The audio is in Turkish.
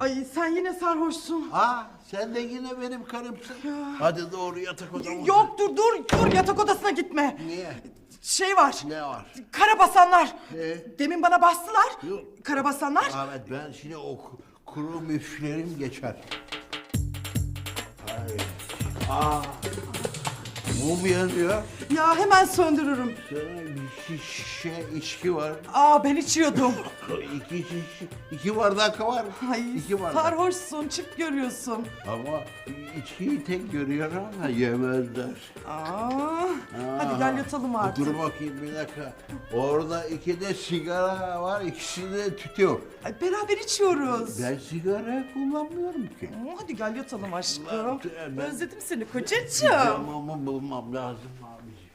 Ay sen yine sarhoşsun. Aa sen de yine benim karımsın. Hadi doğru yatak odamıza. Yok dur dur dur yatak odasına gitme. Niye? Şey var. Ne var? Karabasanlar. Ne? Demin bana bastılar. Yok. Karabasanlar. Ahmet ben şimdi o ku- kuru müflerim geçer. Ay. Aa. Mum yanıyor. Ya hemen söndürürüm. Bir şişe içki var. Aa ben içiyordum. İki şiş, iki bardak var. Ay iki bardak. sarhoşsun çık görüyorsun. Ama içkiyi tek görüyorum ama yemezler. Aa, gel yatalım artık. Dur bakayım bir dakika. Orada iki de sigara var, ikisi de tütüyor. Ay, beraber içiyoruz. Ben sigara kullanmıyorum ki. Hadi gel yatalım aşkım. Ben- ben- Özledim seni kocacığım. Camamı bulmam lazım abiciğim.